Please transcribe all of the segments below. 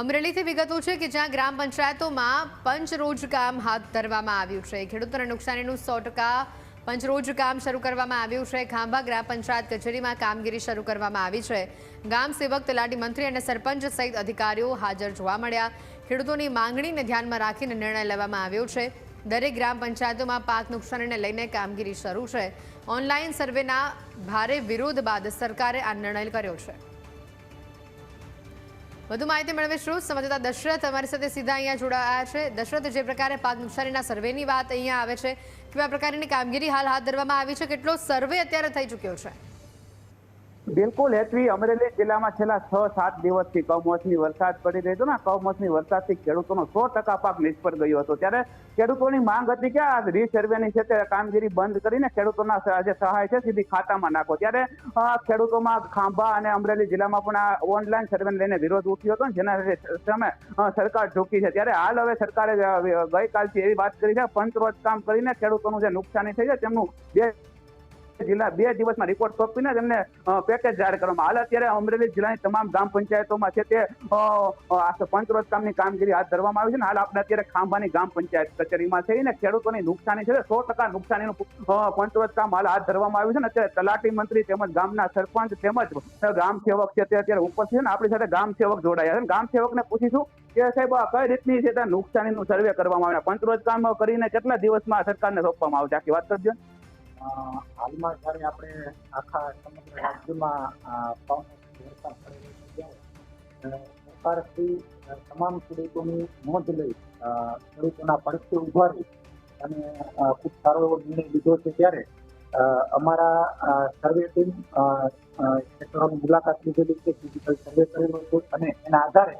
અમરેલીથી વિગતો છે કે જ્યાં ગ્રામ પંચાયતોમાં પંચરોજ કામ હાથ ધરવામાં આવ્યું છે. ખેડૂતોને નુકસાનીનું સો ટકા પંચરોજ કામ શરૂ કરવામાં આવ્યું છે. ખાંભા ગ્રામ પંચાયત કચેરીમાં કામગીરી શરૂ કરવામાં આવી છે. ગામ સેવક, તલાટી મંત્રી અને સરપંચ સહિત અધિકારીઓ હાજર જોવા મળ્યા. ખેડૂતોની માંગણીને ધ્યાનમાં રાખીને નિર્ણય લેવામાં આવ્યો છે. દરેક ગ્રામ પંચાયતોમાં પાક નુકસાનીને લઈને કામગીરી શરૂ છે. ઓનલાઈન સર્વેના ભારે વિરોધ બાદ સરકારે આ નિર્ણય કર્યો છે. વધુ માહિતી મેળવીશું સમજતા દશરથ અમારી સાથે સીધા અહીંયા જોડાયા છે. દશરથ, જે પ્રકારે પાક નુકસાનીના સર્વેની વાત અહીંયા આવે છે, કેવા પ્રકારની કામગીરી હાલ હાથ ધરવામાં આવી છે, કેટલો સર્વે અત્યારે થઈ ચૂક્યો છે? બિલકુલ, હેતવી અમરેલી જિલ્લામાં છેલ્લા છ, સાત દિવસથી કમોસમી વરસાદ પડી રહ્યો હતો ને કમોસમી વરસાદથી ખેડૂતોનો સો ટકા પાક નિષ્ફળ ગયો હતો. ત્યારે ખેડૂતોની માંગ હતી કે આ રીસર્વેની છે તે કામગીરી બંધ કરીને ખેડૂતોના જે સહાય છે, સીધી ખાતામાં નાખો. ત્યારે ખેડૂતોમાં ખાંભા અને અમરેલી જિલ્લામાં પણ આ ઓનલાઈન સર્વેને લઈને વિરોધ ઉઠ્યો હતો જેના સામે સરકાર ઝૂકી છે. ત્યારે હાલ હવે સરકારે ગઈકાલથી એવી વાત કરી છે, પંચરોજ કામ કરીને ખેડૂતોનું જે નુકસાની થઈ છે, તેમનું બે જિલ્લા બે દિવસમાં રિપોર્ટ સોંપીને તેમને પેકેજ જાહેર કરવામાં. હાલ અત્યારે અમરેલી જિલ્લાની તમામ ગ્રામ પંચાયતોમાં છે તે પંચરોજ કામની કામગીરી હાથ ધરવામાં આવી છે હાલ આપણે અત્યારે ખાંભાની ગ્રામ પંચાયત કચેરીમાં છે ને ખેડૂતોની નુકસાની છે સો ટકા નુકસાનીનું પંચરોજ કામ હાલ હાથ ધરવામાં આવ્યું છે ને અત્યારે તલાટી મંત્રી તેમજ ગામના સરપંચ તેમજ ગ્રામ સેવક છે તે અત્યારે ઉપસ્થિત ને આપણી સાથે ગામ સેવક જોડાયા છે. ગ્રામ સેવકને પૂછીશું કે સાહેબ કઈ રીતની છે ત્યાં નુકસાનીનું સર્વે કરવામાં આવે પંચરોજ કામ કરીને કેટલા દિવસમાં સરકારને સોંપવામાં આવશે? આખી વાત કરજો. હાલમાં જ્યારે આપણે આખા સમગ્ર રાજ્યમાં વરસાદ પડી રહ્યો છે ત્યારે સરકારશ્રી તમામ ખેડૂતોની નોંધ લઈ ખેડૂતોના પડખે ઊભા રહી અને ખૂબ સારો એવો નિર્ણય લીધો છે ત્યારે અમારા સર્વે ટીમ ખેતરોની મુલાકાત લીધેલી છે ફિઝિકલ સર્વે કરેલો છે અને એના આધારે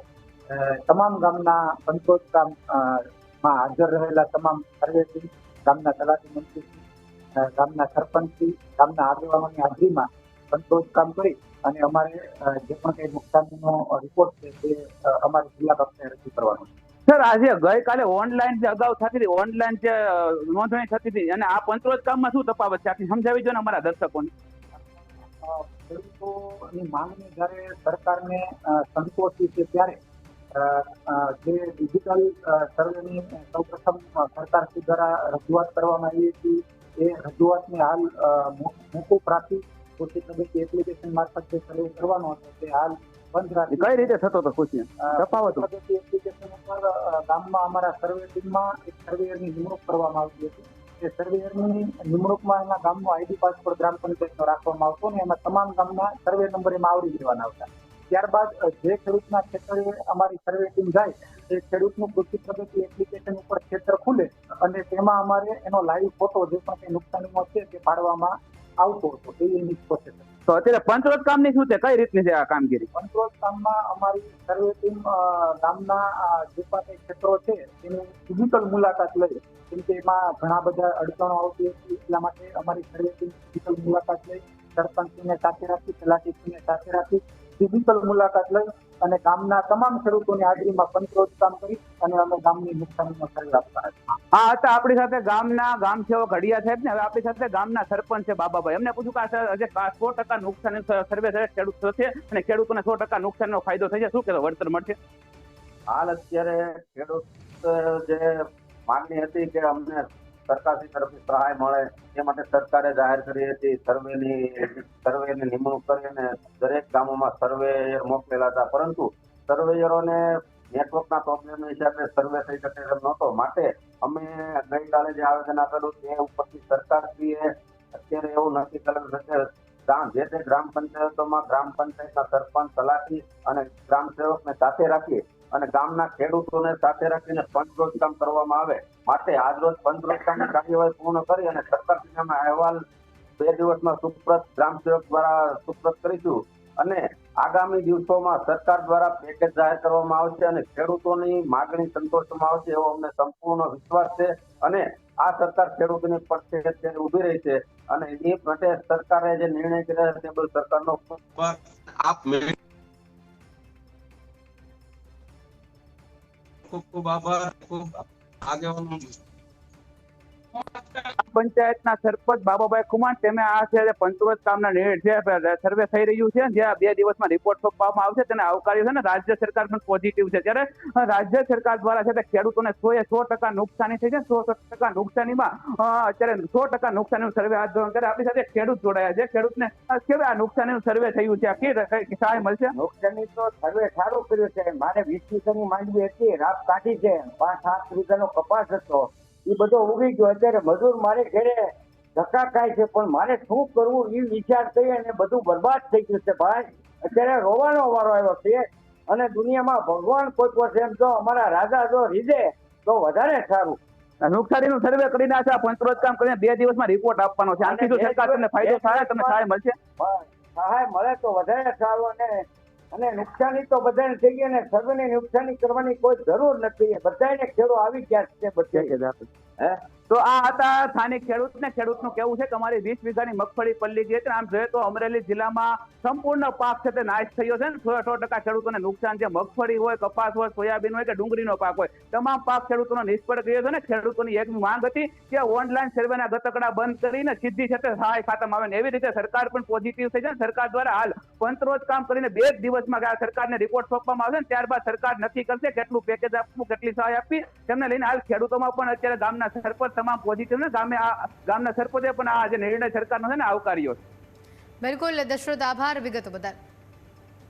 તમામ ગામના પંચોત ગામમાં હાજર રહેલા તમામ સર્વે ટીમ, ગામના તલાટી મંત્રી ગામના સરપંચથી ગામના આગેવાનોની હાજરીમાં કંટ્રોલ કામ કરી અને અમારે જે પણ કંઈ નુકસાનીનો રિપોર્ટ છે તે અમારે જિલ્લા કક્ષાએ રજૂ કરવાનો છે. સર આજે ગઈકાલે ઓનલાઈન જે અગાઉ થતી હતી ઓનલાઈન જે નોંધણી થતી હતી અને આ પંચરોજ કામમાં શું તફાવત છે? આપણે સમજાવી જો ને અમારા દર્શકોને. ખેડૂતોની માંગને જ્યારે સરકારને સંતોષી છે ત્યારે જે ડિજિટલ સર્વેની સૌપ્રથમ અ, સરકારશ્રી દ્વારા રજૂઆત કરવામાં આવી હતી એ રજૂઆતને હાલ મોકૂફ રાખી ઓછી તબક્કે એપ્લિકેશન મારફત જે સર્વે કરવાનો હતો તે હાલ બંધ રાખી કઈ રીતે થતો હતો ખુશી તફાવતો એપ્લિકેશન ઉપર ગામમાં અમારા સર્વે ટીમમાં એક સર્વેયરની નિમણૂક કરવામાં આવતી હતી. એ સર્વેયરની નિમણૂકમાં એના ગામનો આઈડી પાસપોર્ટ ગ્રામ પંચાયતનો રાખવામાં આવતો અને એમાં તમામ ગામના સર્વે નંબર એમાં આવરી દેવાના આવતા ત્યારબાદ જે ખેડૂતના ખેતરે અમારી સર્વે ટીમ જાય એ ખેડૂતનું કૃષિ પ્રગતિ એપ્લિકેશન ઉપર ખેતર ખુલે અને તેમાં અમારે એનો લાઈવ ફોટો જે પણ કંઈ નુકસાનીમાં છે તે પાડવામાં આવતો હતો. એ એની પ્રોસેસ તો અત્યારે પંચરોજ કામની શું છે? કઈ રીતની છે આ કામગીરી? પંચરોજ કામમાં અમારી સર્વે ટીમ ગામના જે પણ કંઈ ક્ષેત્રો છે તેની ફિઝિકલ મુલાકાત લઈ કેમ કે એમાં ઘણા બધા અડચણો આવતી હતી એટલા માટે અમારી સર્વે ટીમ ફિઝિકલ મુલાકાત લઈ સરપંચને સાથે રાખી તલાટીને સાથે રાખી ફિઝિકલ મુલાકાત લઈ અને ગામના તમામ ખેડૂતોની હાજરીમાં પંચરોજ કામ કરી અને અમે ગામની નુકસાનીનો સર્વે આપતા હતા. હા હતા આપણી સાથે ગામના ગામ સેવક હડિયા સાહેબ ને. હવે આપણી સાથે ગામના સરપંચ છે બાબાભાઈ. એમને પૂછ્યું કે આ જે સો ટકા નુકસાન સર્વે છે ખેડૂત થશે અને ખેડૂતોને સો ટકા નુકસાનનો ફાયદો થશે. શું કહેવાય વળતર મળશે? હાલ અત્યારે ખેડૂત જે માંગણી હતી કે અમને સરકારશ્રી તરફથી સહાય મળે, એ માટે સરકારે જાહેર કરી હતી, સર્વેની સર્વેની નિમણૂક કરીને દરેક ગામોમાં સર્વેયર મોકલેલા હતા. પરંતુ સર્વેયરોને નેટવર્કના પ્રોબ્લેમ હિસાબે સર્વે થઈ શકે એમ નહોતો. માટે અમે ગઈકાલે જે આવેદન આપેલું તે ઉપરથી સરકારશ્રીએ અત્યારે એવું નક્કી કરેલું છે કે જે તે ગ્રામ પંચાયતોમાં ગ્રામ પંચાયતના સરપંચ તલાટી અને ગ્રામ સેવકને સાથે રાખી અને ગામના ખેડૂતોને સાથે રાખીને પંચરોજ કામ કરવામાં આવે. માટે આજરોજ પંચરોજ કામની કાર્યવાહી પૂર્ણ કરી અને સરકારશ્રીના અહેવાલ બે દિવસમાં સુપ્રત ગ્રામ સેવક દ્વારા સુપ્રત કરીશું. અને આગામી દિવસોમાં સરકાર દ્વારા પેકેજ જાહેર કરવામાં આવશે અને ખેડૂતોની માગણી સંતોષવામાં આવશે એવો અમને સંપૂર્ણ વિશ્વાસ છે. અને આ સરકાર ખેડૂતોની પડશે અત્યારે ઊભી રહી છે. અને એ માટે સરકારે જે નિર્ણય કર્યા છે તે સરકારનો આપ ખૂબ ખૂબ આભાર ખૂબ આગેવાનો પંચાયતના સરપંચ બાબાભાઈ કુમાર તેમે આ છે જે કામના નિર્ણય સર્વે થઈ રહ્યું છે જે બે દિવસમાં રિપોર્ટ સોંપવામાં આવશે, તેને આવકાર્યું છે ને, રાજ્ય સરકાર પણ પોઝિટિવ છે. ત્યારે રાજ્ય સરકાર દ્વારા છે તે ખેડૂતોને સો એ સો ટકા નુકસાની થઈ છે, સો ટકા નુકસાનીમાં અત્યારે સો ટકા નુકસાનીનું સર્વે હાથ ધરવામાં ત્યારે આપણી સાથે ખેડૂત જોડાયા છે. ખેડૂતને કેવું આ નુકસાનીનું સર્વે થયું છે? આ કે સહાય મળશે? નુકસાની તો સર્વે સારું કર્યું છે. મારે વીસ વીઘાની માંડવી હતી, રાત કાઢી છે. પાંચ સાત વીઘાનો કપાસ હતો. એ બધો ઉગી ગયો. અત્યારે મજૂર મારે ઘેરે ધક્કા ખાય છે પણ મારે શું કરવું એ વિચાર કરી અને બધું બરબાદ થઈ ગયું છે ભાઈ. અત્યારે રોવાનો અમારો આવ્યો છે અને દુનિયામાં ભગવાન કોઈ પાસે એમ જો અમારા રાજા જો રીઝે તો વધારે સારું. નુકસાનીનું સર્વે કરીને આ પંચ આ પંચરોજ કામ કરીને બે દિવસમાં રિપોર્ટ આપવાનો છે. આનાથી જો સરકાર તમને ફાયદો થાય તમને સહાય મળશે? સહાય મળે તો વધારે સારું અને અને નુકસાની તો બધાને થઈ ગઈ અને સર્વેની નુકસાની કરવાની કોઈ જરૂર નથી. બધાને ખેડો આવી ગયા છે બધે હે? તો આ હતા સ્થાનિક ખેડૂત ને ખેડૂતનું કેવું છે કે અમારી વીસ વીઘાની મગફળી પલ્લી ગઈ છે આમ જોઈએ તો અમરેલી જિલ્લામાં સંપૂર્ણ પાક છે તે નાશ થયો છે ને. સો ટકા ખેડૂતોને નુકસાન છે. મગફળી હોય, કપાસ હોય, સોયાબીન હોય કે ડુંગળીનો પાક હોય, તમામ પાક ખેડૂતોનો નિષ્ફળ ગયો છે ને. ખેડૂતોની એક માંગ હતી કે ઓનલાઈન સર્વેના ગતકડા બંધ કરીને સીધી છે તે સહાય ખાતામાં આવે ને એવી રીતે સરકાર પણ પોઝિટિવ થઈ છે સરકાર દ્વારા હાલ પંચરોજ કામ કરીને બે દિવસમાં ગયા સરકારને રિપોર્ટ સોંપવામાં આવશે ને. ત્યારબાદ સરકાર નક્કી કરશે કેટલું પેકેજ આપવું, કેટલી સહાય આપવી. તેમને લઈને હાલ ખેડૂતોમાં પણ અત્યારે ગામના સરપંચ તમામ પોઝિટિવ ને ગામે આ ગામના સરપંચે પણ આ જે નિર્ણય સરકારનો છે ને, આવકાર્યો છે. બિલકુલ, દશરથ આભાર, વિગતો બદલ.